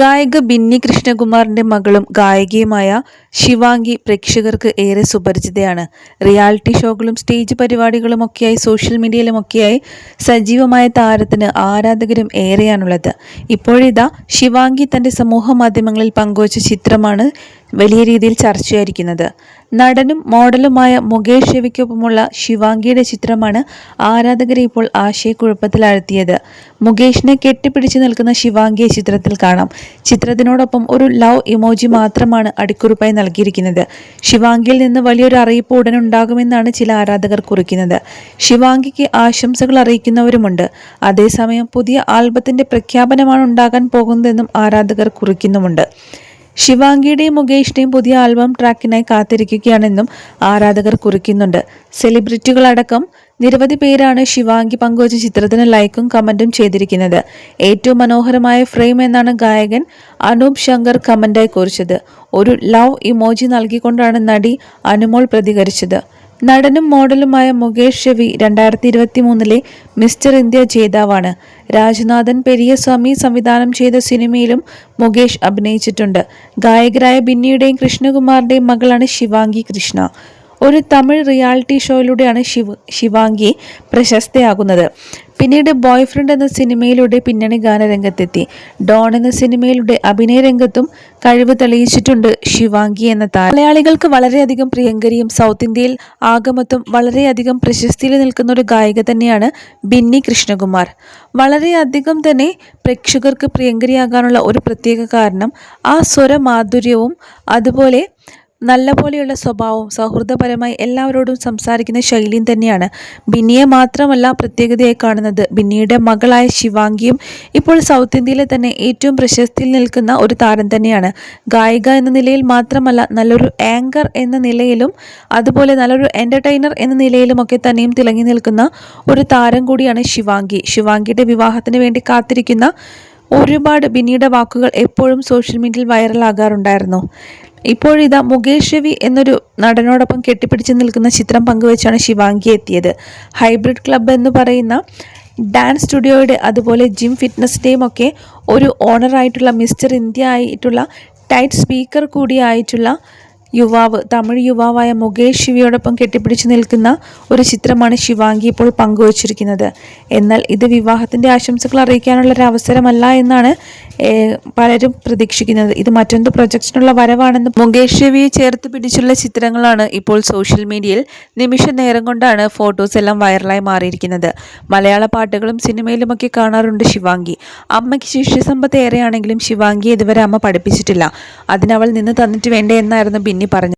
ഗായിക ബിന്നി കൃഷ്ണകുമാറിന്റെ മകളും ഗായികയുമായ ശിവാംഗി പ്രേക്ഷകർക്ക് ഏറെ സുപരിചിതയാണ്. റിയാലിറ്റി ഷോകളും സ്റ്റേജ് പരിപാടികളും ഒക്കെയായി സോഷ്യൽ മീഡിയയിലുമൊക്കെയായി സജീവമായ താരത്തിന് ആരാധകരും ഏറെയാണുള്ളത്. ഇപ്പോഴിതാ ശിവാംഗി തന്റെ സമൂഹ മാധ്യമങ്ങളിൽ പങ്കുവച്ച ചിത്രമാണ് വലിയ രീതിയിൽ ചർച്ചയായിരിക്കുന്നത്. നടനും മോഡലുമായ മുകേഷ് രവിക്കൊപ്പമുള്ള ശിവാംഗിയുടെ ചിത്രമാണ് ആരാധകരെ ഇപ്പോൾ ആശയക്കുഴപ്പത്തിലാഴ്ത്തിയത്. മുകേഷിനെ കെട്ടിപ്പിടിച്ച് നിൽക്കുന്ന ശിവാംഗിയെ ചിത്രത്തിൽ കാണാം. ചിത്രത്തിനോടൊപ്പം ഒരു ലവ് ഇമോജി മാത്രമാണ് അടിക്കുറിപ്പായി നൽകിയിരിക്കുന്നത്. ശിവാംഗിയിൽ നിന്ന് വലിയൊരു അറിയിപ്പ് ഉടൻ ഉണ്ടാകുമെന്നാണ് ചില ആരാധകർ കുറിക്കുന്നത്. ശിവാംഗിക്ക് ആശംസകൾ അറിയിക്കുന്നവരുമുണ്ട്. അതേസമയം പുതിയ ആൽബത്തിന്റെ പ്രഖ്യാപനമാണ് ഉണ്ടാകാൻ പോകുന്നതെന്നും ആരാധകർ കുറിക്കുന്നുമുണ്ട്. ശിവാംഗിയുടെയും മുകേഷിന്റെയും പുതിയ ആൽബം ട്രാക്കിനായി കാത്തിരിക്കുകയാണെന്നും ആരാധകർ കുറിക്കുന്നുണ്ട്. സെലിബ്രിറ്റികളടക്കം നിരവധി പേരാണ് ശിവാംഗി പങ്കുവച്ച ചിത്രത്തിന് ലൈക്കും കമന്റും ചെയ്തിരിക്കുന്നത്. ഏറ്റവും മനോഹരമായ ഫ്രെയിം എന്നാണ് ഗായകൻ അനൂപ് ശങ്കർ കമന്റായി കുറിച്ചത്. ഒരു ലവ് ഇമോജി നൽകിക്കൊണ്ടാണ് നടി അനുമോൾ പ്രതികരിച്ചത്. നടനും മോഡലുമായ മുകേഷ് രവി രണ്ടായിരത്തി ഇരുപത്തി മൂന്നിലെ മിസ്റ്റർ ഇന്ത്യ ജേതാവാണ്. രാജ്നാഥൻ പെരിയസ്വാമി സംവിധാനം ചെയ്ത സിനിമയിലും മുകേഷ് അഭിനയിച്ചിട്ടുണ്ട്. ഗായകരായ ബിന്നിയുടെയും കൃഷ്ണകുമാറിന്റെയും മകളാണ് ശിവാംഗി കൃഷ്ണ. ഒരു തമിഴ് റിയാലിറ്റി ഷോയിലൂടെയാണ് ശിവ ശിവാംഗി പ്രശസ്തയാകുന്നത്. പിന്നീട് ബോയ് ഫ്രണ്ട് എന്ന സിനിമയിലൂടെ പിന്നണി ഗാനരംഗത്തെത്തി. ഡോൺ എന്ന സിനിമയിലൂടെ അഭിനയ രംഗത്തും കഴിവ് തെളിയിച്ചിട്ടുണ്ട് ശിവാംഗി എന്ന താരം. മലയാളികൾക്ക് വളരെയധികം പ്രിയങ്കരിയും സൗത്ത് ഇന്ത്യയിൽ ആഗമത്തും വളരെയധികം പ്രശസ്തിയിൽ നിൽക്കുന്ന ഒരു ഗായിക തന്നെയാണ് ബിന്നി കൃഷ്ണകുമാർ. വളരെയധികം തന്നെ പ്രേക്ഷകർക്ക് പ്രിയങ്കരിയാകാനുള്ള ഒരു പ്രത്യേക കാരണം ആ സ്വരമാധുര്യവും അതുപോലെ നല്ല പോലെയുള്ള സ്വഭാവവും സൗഹൃദപരമായി എല്ലാവരോടും സംസാരിക്കുന്ന ശൈലിയും തന്നെയാണ്. ബിന്നിയെ മാത്രമല്ല പ്രത്യേകതയായി കാണുന്നത്. ബിന്നിയുടെ മകളായ ശിവാംഗിയും ഇപ്പോൾ സൗത്ത് ഇന്ത്യയിലെ തന്നെ ഏറ്റവും പ്രശസ്തിയിൽ നിൽക്കുന്ന ഒരു താരം തന്നെയാണ്. ഗായിക എന്ന നിലയിൽ മാത്രമല്ല നല്ലൊരു ആങ്കർ എന്ന നിലയിലും അതുപോലെ നല്ലൊരു എന്റർടൈനർ എന്ന നിലയിലുമൊക്കെ തന്നെയും തിളങ്ങി നിൽക്കുന്ന ഒരു താരം കൂടിയാണ് ശിവാംഗി. ശിവാംഗിയുടെ വിവാഹത്തിന് വേണ്ടി കാത്തിരിക്കുന്ന ഒരുപാട് ബിന്നിയുടെ വാക്കുകൾ എപ്പോഴും സോഷ്യൽ മീഡിയയിൽ വൈറലാകാറുണ്ടായിരുന്നു ഇപ്പോഴിതാ മുകേഷ് രവി എന്നൊരു നടനോടൊപ്പം കെട്ടിപ്പിടിച്ച് നിൽക്കുന്ന ചിത്രം പങ്കുവെച്ചാണ് ശിവാംഗി എത്തിയത്. ഹൈബ്രിഡ് ക്ലബ്ബ് എന്ന് പറയുന്ന ഡാൻസ് സ്റ്റുഡിയോയുടെ അതുപോലെ ജിം ഫിറ്റ്നസിന്റെയും ഒക്കെ ഒരു ഓണറായിട്ടുള്ള മിസ്റ്റർ ഇന്ത്യ ആയിട്ടുള്ള ടൈറ്റ് സ്പീക്കർ കൂടിയായിട്ടുള്ള യുവാവ് തമിഴ് യുവാവായ മുകേഷ് ശിവയോടൊപ്പം കെട്ടിപ്പിടിച്ചു നിൽക്കുന്ന ഒരു ചിത്രമാണ് ശിവാംഗി ഇപ്പോൾ പങ്കുവച്ചിരിക്കുന്നത്. എന്നാൽ ഇത് വിവാഹത്തിന്റെ ആശംസകൾ അറിയിക്കാനുള്ള ഒരു അവസരമല്ല എന്നാണ് പലരും പ്രതീക്ഷിക്കുന്നത്. ഇത് മറ്റൊന്ന് പ്രൊജക്ഷനുള്ള വരവാണെന്ന് മുകേഷ് ശിവയെ ചേർത്ത് പിടിച്ചുള്ള ചിത്രങ്ങളാണ് ഇപ്പോൾ സോഷ്യൽ മീഡിയയിൽ നിമിഷ നേരം കൊണ്ടാണ് ഫോട്ടോസ് എല്ലാം വൈറലായി മാറിയിരിക്കുന്നത്. മലയാള പാട്ടുകളും സിനിമയിലുമൊക്കെ കാണാറുണ്ട് ശിവാംഗി. അമ്മയ്ക്ക് ശിഷ്യസമ്പത്ത് ഏറെയാണെങ്കിലും ശിവാംഗി ഇതുവരെ അമ്മ പഠിപ്പിച്ചിട്ടില്ല. അതിനവൾ നിന്ന് തന്നിട്ട് വേണ്ടേ എന്നായിരുന്നു. ബിന്നി പറഞ്ഞു